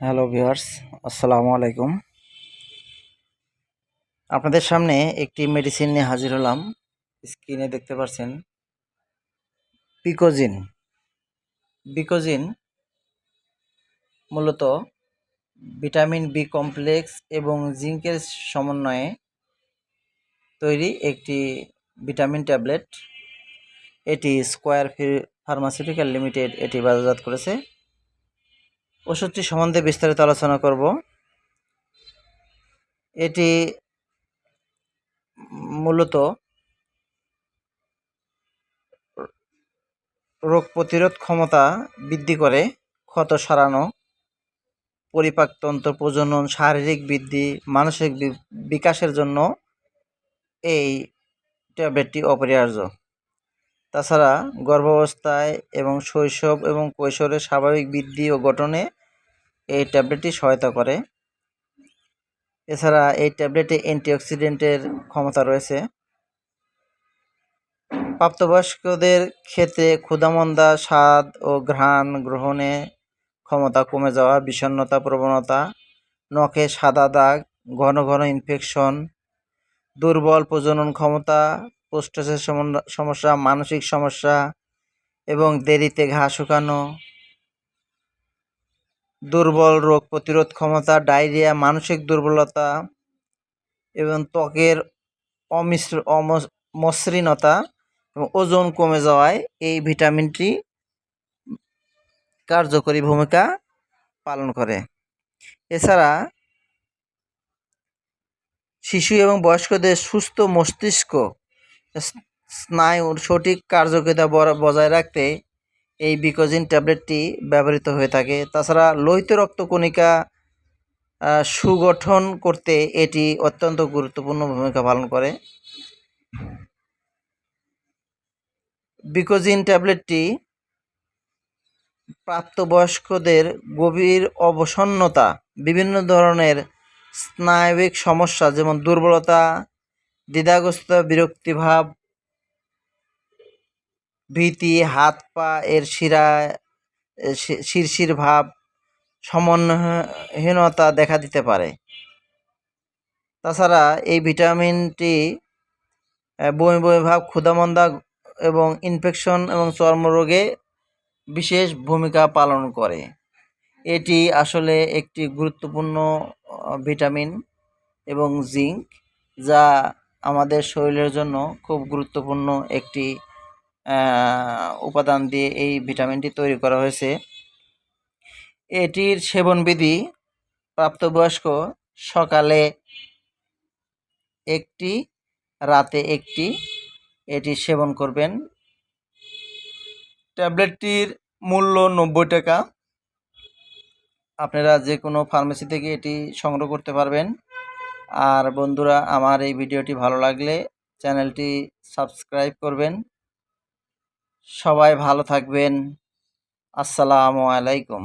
Hello viewers, আসসালামু আলাইকুম। আপনাদের সামনে একটি মেডিসিন নিয়ে হাজির হলাম। স্ক্রিনে দেখতে পাচ্ছেন পিকোজিন বিকোজিন মূলত ভিটামিন বি কমপ্লেক্স এবং জিঙ্কের সমন্বয়ে তৈরি একটি ভিটামিন ট্যাবলেট এটি স্কোয়ার ফার্মাসিউটিক্যাল লিমিটেড এটি বাজারজাত করেছে। ওষুধটি সম্বন্ধে বিস্তারিত আলোচনা করব। এটি মূলত রোগ প্রতিরোধ ক্ষমতা বৃদ্ধি করে, ক্ষত সারানো পরিপাকতন্ত্র প্রজনন, শারীরিক বৃদ্ধি, মানসিক বিকাশের জন্য এই ট্যাবলেটটি অপরিহার্য। তাছাড়া গর্ভাবস্থায় এবং শৈশব এবং কৈশোরের স্বাভাবিক বৃদ্ধি ও গঠনে এই ট্যাবলেটটি সহায়তা করে। এছাড়া এই ট্যাবলেটে অ্যান্টিঅক্সিডেন্টের ক্ষমতা রয়েছে। প্রাপ্তবয়স্কদের ক্ষেত্রে ক্ষুধামন্দা, স্বাদ ও ঘ্রাণ গ্রহণে ক্ষমতা কমে যাওয়া বিষণ্নতা প্রবণতা, নখে সাদা দাগ, ঘন ঘন ইনফেকশন, দুর্বল প্রজনন ক্ষমতা পোস্টাসের সমস্যা, মানসিক সমস্যা এবং দেরিতে ঘা শুকানো, দুর্বল রোগ প্রতিরোধ ক্ষমতা, ডায়রিয়া, মানসিক দুর্বলতা এবং ত্বকের অমিশ্র মসৃণতা এবং ওজন কমে যাওয়ায় এই ভিটামিনটি কার্যকরী ভূমিকা পালন করে। এছাড়া শিশু এবং বয়স্কদের সুস্থ মস্তিষ্ক স্নায়ুর সঠিক কার্যকারিতা বজায় রাখতে এই বিকোজিন ট্যাবলেটটি ব্যবহৃত হয়ে থাকে। তাছাড়া লোহিত রক্তকণিকা সুগঠন করতে এটি অত্যন্ত গুরুত্বপূর্ণ ভূমিকা পালন করে। বিকোজিন ট্যাবলেটটি প্রাপ্তবয়স্কদের গভীর অবসন্নতা, বিভিন্ন ধরনের স্নায়বিক সমস্যা যেমন দুর্বলতা দ্বিধাগ্রস্ত বিরক্তিভাব, ভীতি, হাত পা এর শিরা শিরশির ভাব, সমন্বয়হীনতা দেখা দিতে পারে। তাছাড়া এই ভিটামিনটি বমি বমি ভাব, ক্ষুধামন্দা এবং ইনফেকশন এবং চর্মরোগে বিশেষ ভূমিকা পালন করে। এটি আসলে একটি গুরুত্বপূর্ণ ভিটামিন এবং জিঙ্ক যা আমাদের শরীরের জন্য খুব গুরুত্বপূর্ণ একটি উপাদান দিয়ে এই ভিটামিনটি তৈরি করা হয়েছে। এটির সেবনবিধি প্রাপ্তবয়স্ক সকালে একটি, রাতে একটি, এটি সেবন করবেন। ট্যাবলেটটির মূল্য নব্বই টাকা। আপনারা যে কোনো ফার্মেসি থেকে এটি সংগ্রহ করতে পারবেন। আর বন্ধুরা, আমার এই ভিডিওটি ভালো লাগলে চ্যানেলটি সাবস্ক্রাইব করবেন। সবাই ভালো থাকবেন। আসসালামু আলাইকুম।